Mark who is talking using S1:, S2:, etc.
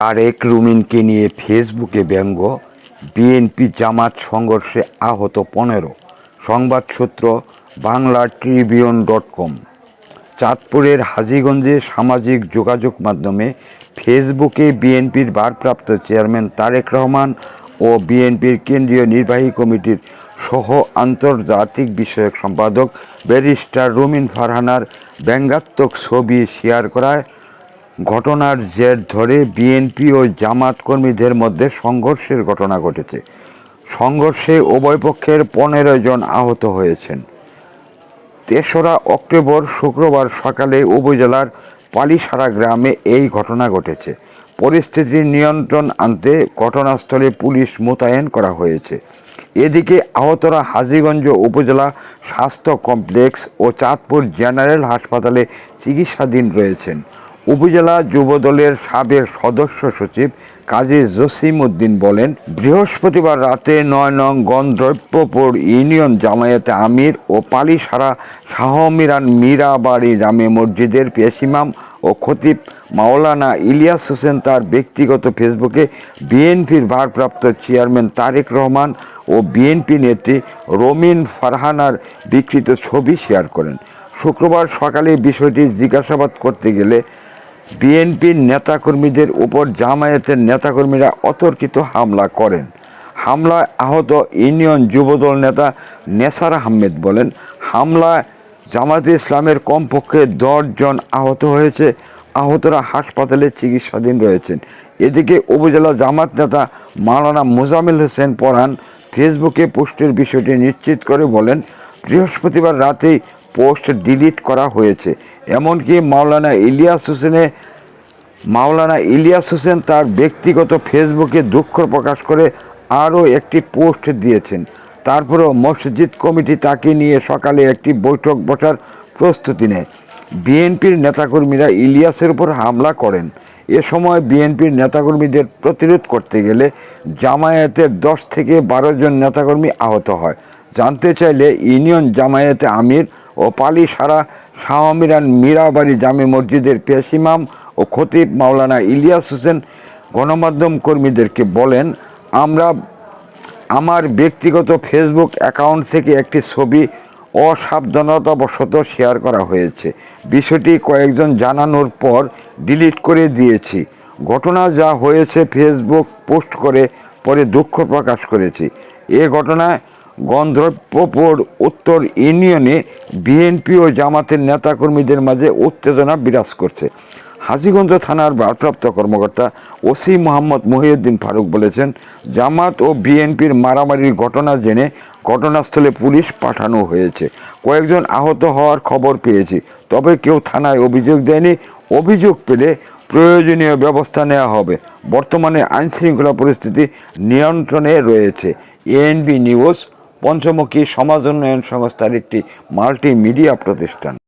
S1: তারেক রুমিনকে নিয়ে ফেসবুকে ব্যঙ্গ। বিএনপি জামাত সংঘর্ষে আহত পনেরো। সংবাদ সূত্র বাংলা ট্রিবিউন ডট কম। চাঁদপুরের হাজীগঞ্জে সামাজিক যোগাযোগ মাধ্যমে ফেসবুকে বিএনপির ভারপ্রাপ্ত চেয়ারম্যান তারেক রহমান ও বিএনপির কেন্দ্রীয় নির্বাহী কমিটির সহ আন্তর্জাতিক বিষয়ক সম্পাদক ব্যারিস্টার রুমিন ফারহানার ব্যঙ্গাত্মক ছবি শেয়ার করায় ঘটনার জের ধরে বিএনপি ও জামাত কর্মীদের মধ্যে সংঘর্ষের ঘটনা ঘটেছে। সংঘর্ষে উভয় পক্ষের পনেরো জন আহত হয়েছেন। তেসরা অক্টোবর শুক্রবার সকালে উপজেলার পালিসারা গ্রামে এই ঘটনা ঘটেছে। পরিস্থিতির নিয়ন্ত্রণ আনতে ঘটনাস্থলে পুলিশ মোতায়েন করা হয়েছে। এদিকে আহতরা হাজীগঞ্জ উপজেলা স্বাস্থ্য কমপ্লেক্স ও চাঁদপুর জেনারেল হাসপাতালে চিকিৎসাধীন রয়েছেন। উপজেলা যুবদলের সাবেক সদস্য সচিব কাজী জসিম উদ্দিন বলেন, বৃহস্পতিবার রাতে নয় নং গণদ্রব্যপুর ইউনিয়ন জামায়াতে আমির ও পালিসারা শাহমিরান মীরাবাড়ি জামে মসজিদের পেশিমাম ও খতিব মাওলানা ইলিয়াস হোসেন তার ব্যক্তিগত ফেসবুকে বিএনপির ভারপ্রাপ্ত চেয়ারম্যান তারেক রহমান ও বিএনপি নেত্রী রমিন ফারহানার বিকৃত ছবি শেয়ার করেন। শুক্রবার সকালে বিষয়টি জিজ্ঞাসাবাদ করতে গেলে বিএনপির নেতাকর্মীদের উপর জামায়াতের নেতাকর্মীরা অতর্কিত হামলা করেন। হামলায় আহত ইউনিয়ন যুবদল নেতা নেসার আহমেদ বলেন, হামলায় জামাতে ইসলামের কমপক্ষে জন আহত হয়েছে। আহতরা হাসপাতালে চিকিৎসাধীন রয়েছেন। এদিকে উপজেলা জামাত নেতা মাওলানা মোজামিল হোসেন পরান ফেসবুকে পোস্টের বিষয়টি নিশ্চিত করে বলেন, বৃহস্পতিবার রাতেই পোস্ট ডিলিট করা হয়েছে। এমনকি মাওলানা ইলিয়াস হোসেনে মাওলানা ইলিয়াস হোসেন তার ব্যক্তিগত ফেসবুকে দুঃখ প্রকাশ করে আরও একটি পোস্ট দিয়েছেন। তারপরেও মসজিদ কমিটি তাকে নিয়ে সকালে একটি বৈঠক বসার প্রস্তুতি নেয়। বিএনপির নেতাকর্মীরা ইলিয়াসের উপর হামলা করেন। এ সময় বিএনপির নেতাকর্মীদের প্রতিরোধ করতে গেলে জামায়াতের দশ থেকে বারো জন নেতাকর্মী আহত হয়। জানতে চাইলে ইউনিয়ন জামায়াতে আমির ও পালি সারা শাহমিরান মীরাবাড়ি জামে মসজিদের পেশিমাম ও খতিব মাওলানা ইলিয়াস হোসেন গণমাধ্যম কর্মীদেরকে বলেন, আমরা আমার ব্যক্তিগত ফেসবুক অ্যাকাউন্ট থেকে একটি ছবি অসাবধানতাবশত শেয়ার করা হয়েছে। বিষয়টি কয়েকজন জানানোর পর ডিলিট করে দিয়েছি। ঘটনা যা হয়েছে ফেসবুক পোস্ট করে পরে দুঃখ প্রকাশ করেছি। এ ঘটনায় গন্ধর্বপুর উত্তর ইউনিয়নে বিএনপি ও জামাতের নেতাকর্মীদের মাঝে উত্তেজনা বিরাজ করছে। হাজিগঞ্জ থানার ভারপ্রাপ্ত কর্মকর্তা ওসি মোহাম্মদ মহিউদ্দিন ফারুক বলেছেন, জামাত ও বিএনপির মারামারির ঘটনা জেনে ঘটনাস্থলে পুলিশ পাঠানো হয়েছে। কয়েকজন আহত হওয়ার খবর পেয়েছি, তবে কেউ থানায় অভিযোগ দেয়নি। অভিযোগ পেলে প্রয়োজনীয় ব্যবস্থা নেওয়া হবে। বর্তমানে আইনশৃঙ্খলা পরিস্থিতি নিয়ন্ত্রণে রয়েছে। এএনবি নিউজ পঞ্চমুখী সমাজ উন্নয়ন সংস্থার একটি মাল্টিমিডিয়া প্রতিষ্ঠান।